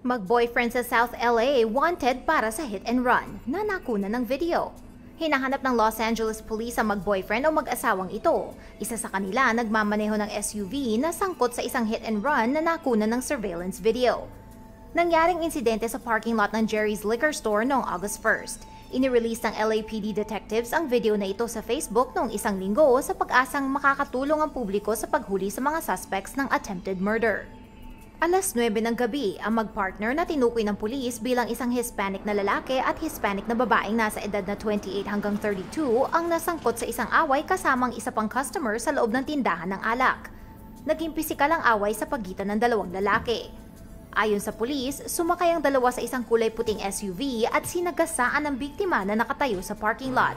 Mag-boyfriend sa South LA wanted para sa hit and run na nakuna ng video. Hinahanap ng Los Angeles Police ang mag-boyfriend o mag-asawang ito. Isa sa kanila nagmamaneho ng SUV na sangkot sa isang hit and run na nakuna ng surveillance video. Nangyaring insidente sa parking lot ng Jerry's Liquor Store noong August 1st. Inirelease ng LAPD detectives ang video na ito sa Facebook noong isang linggo sa pag-asang makakatulong ang publiko sa paghuli sa mga suspects ng attempted murder. Alas 9 ng gabi, ang magpartner na tinukoy ng pulis bilang isang Hispanic na lalaki at Hispanic na babaeng nasa edad na 28 hanggang 32 ang nasangkot sa isang away kasamang isa pang customer sa loob ng tindahan ng alak. Naging pisikal ang away sa pagitan ng dalawang lalaki. Ayon sa pulis, sumakay ang dalawa sa isang kulay puting SUV at sinagasaan ang biktima na nakatayo sa parking lot.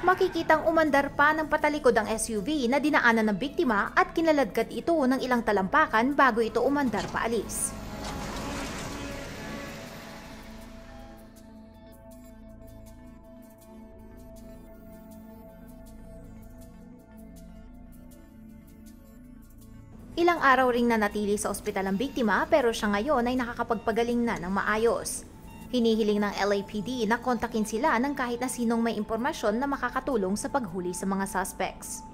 Makikitang umandar pa ng patalikod ang SUV na dinaanan ng biktima at kinaladkad ito ng ilang talampakan bago ito umandar paalis. Ilang araw ring nanatili sa ospital ang biktima pero siya ngayon ay nakakapagpagaling na ng maayos. Hinihiling ng LAPD na kontakin sila ng kahit na sinong may impormasyon na makakatulong sa paghuli sa mga suspects.